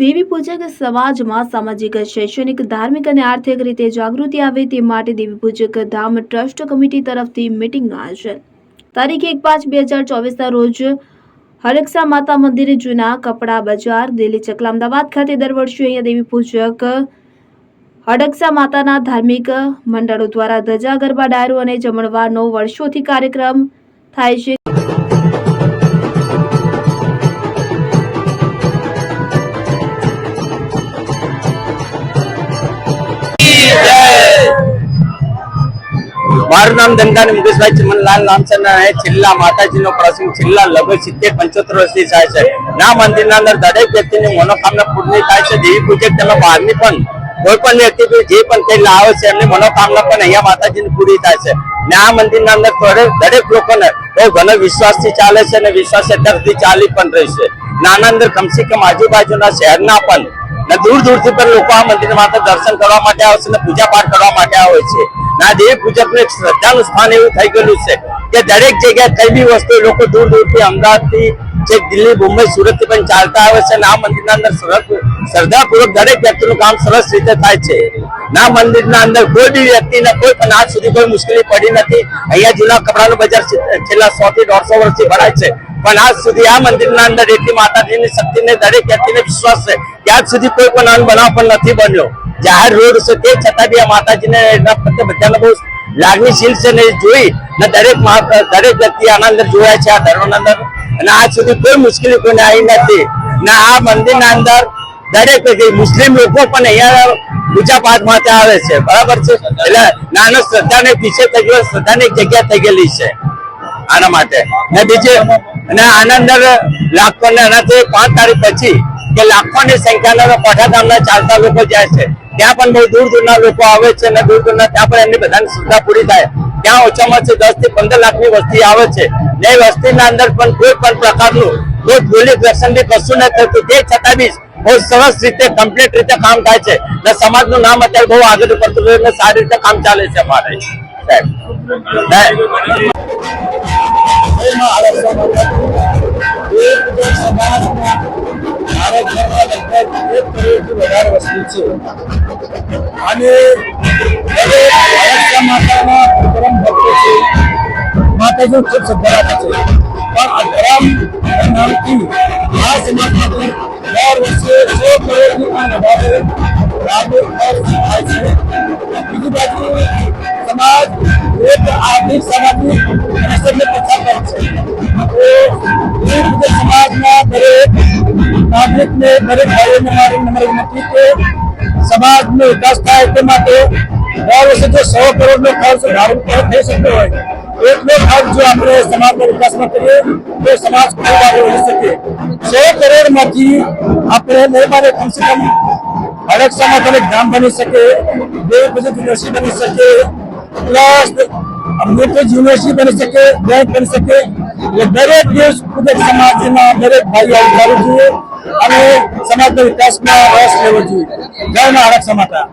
દેવી પૂજક સમાજમાં સામાજિક, શૈક્ષણિક, ધાર્મિક અને આર્થિક રીતે જાગૃતિ આવે તે માટે દેવી પૂજક ધામ ટ્રસ્ટ કમિટી તરફથી મિટિંગનું આયોજન તારીખ એક પાંચ બે હજાર ચોવીસના રોજ હરેક્ષા માતા મંદિર જૂના કપડા બજાર, દિલ્હી ચકલા અમદાવાદ ખાતે દર વર્ષે અહીંયા દેવી પૂજક હડકસા માતાના ધાર્મિક મંડળો દ્વારા ધજા ગરબા, ડાયરો અને જમણવારનો વર્ષોથી કાર્યક્રમ થાય છે. મારું નામ ધનકાની મુકેશભાઈ ચમનલાલ રામચંદ્ર છે છેલ્લા માતાજીનો પ્રસંગ છેલ્લા લગભગ સિત્તેર પંચોતેર વર્ષથી થાય છે. ના મંદિરના અંદર દરેક વ્યક્તિની મનોકામના પૂર્ણ થાય છે. દેવી પૂજક તમે બહારની પણ કોઈ પણ વ્યક્તિ જે પણ તે લાવે છે, એમની મનોકામના પણ અહીંયા માતાજીની પૂરી થાય છે. ને આ મંદિરના અંદર દરેક લોકોને બહુ ઘણો વિશ્વાસથી ચાલે છે અને વિશ્વાસ અત્યારથી ચાલી પણ રહી છે. નાના અંદર કમસે કમ આજુબાજુના શહેરના પણ દૂર દૂરથી પણ લોકો આ મંદિર માત્ર દર્શન કરવા માટે આવે છે અને પૂજા પાઠ કરવા માટે આવે છે. ના દેવ પૂજક એક શ્રદ્ધાનું સ્થાન એવું થઈ ગયેલું છે કે દરેક જગ્યાએ કઈ બી વસ્તુ લોકો દૂર દૂરથી, અમદાવાદથી, જે દિલ્હી, મુંબઈ સુરતથી પણ ચાલતા આવે છે અને આ મંદિરના અંદર શ્રદ્ધાપૂર્વક દરેક વ્યક્તિનું કામ સરસ રીતે થાય છે. ના મંદિરના અંદર કોઈ બી વ્યક્તિને કોઈ પણ આજ સુધી કોઈ મુશ્કેલી પડી નથી. અહીંયા જૂના કપડાનું બજાર છેલ્લા સો થી દોઢસો વર્ષથી ભરાય છે. પણ આજ સુધી આ મંદિરના અંદર એટલી માતાજીની શક્તિને દરેક વ્યક્તિને વિશ્વાસ છે કે આજ સુધી કોઈ પણ બનાવ પણ નથી બન્યો. જાહેર રોડ છે તે છતાં બી આ માતાજીને એના પ્રત્યે બધાને બહુ લાગણીશીલ છે ને જોઈ ને દરેક દરેક વ્યક્તિ આના અંદર જોયા છે, આ ધર્મના અંદર. અને આજ સુધી કોઈ મુશ્કેલી કોઈને આવી નથી. ને આ મંદિરના અંદર દરેક મુસ્લિમ લોકો પણ અહીંયા પૂજા પાઠ માટે આવે છે. બરાબર છે? એટલે નાનો શ્રદ્ધાને પીછે થઈ ગયો, શ્રદ્ધાની જગ્યા થઈ ગયેલી છે. આના માટે. ને બીજે, અને આના અંદર લાખો ને એનાથી પાંચ તારીખ પછી કે લાખોની સંખ્યાના કોઠા ગામના ચાલતા લોકો જાય છે. ત્યાં પણ બહુ દૂર દૂરના લોકો આવે છે અને દૂર દૂરના ત્યાં પણ એમની બધાની સુવિધા પૂરી થાય. ત્યાં ઓછામાં ઓછી દસથી પંદર લાખની વસ્તી આવે છે. ને વસ્તીના અંદર પણ કોઈ પણ પ્રકારનું કોઈ પોલીસ રક્ષણ બી કશું નથી થતું. તે છતાં બી બહુ સરસ રીતે કમ્પ્લીટ રીતે કામ થાય છે. ને સમાજનું નામ અત્યારે બહુ આગળ પડતું સારી રીતે કામ ચાલે છે અમારે. સાહેબ. ને- અને દરેક અયોધ્યા માતાના પરમ ભક્તો છે માતાજી ખૂબ શ્રદ્ધા છે પણ નામથી આ સમાજમાંથી દર વર્ષે સો કરોડની પણ વધારે છે બીજી બાજુ સમાજ એક આર્થિક સામાજિક નાગરિકને દરેક ભાઈઓને મારી નમ્ર વિનંતી કે સમાજનો વિકાસ થાય તે માટે દર વર્ષે જો સો કરોડ નો ખર્ચ પર થઈ શકતો હોય, એટલો ખર્ચ જો આપણે સમાજના વિકાસમાં કરીએ, તો સમાજ ખૂબ આગળ વધી શકે. સો કરોડમાંથી આપણે મહેરબાની કમસે કમ અરક્ષામાં તમે ગામ બની શકે, બે બજેટ યુનિવર્સિટી બની શકે, પ્લસ અમૃત યુનિવર્સિટી બની શકે, બેંક બની શકે એટલે દરેક દેશ કુદરત સમાજના દરેક ભાઈઓ આવવું જોઈએ અને સમાજના વિકાસમાં રસ લેવો જોઈએ. જય મહારાજ આરક્ષા માતા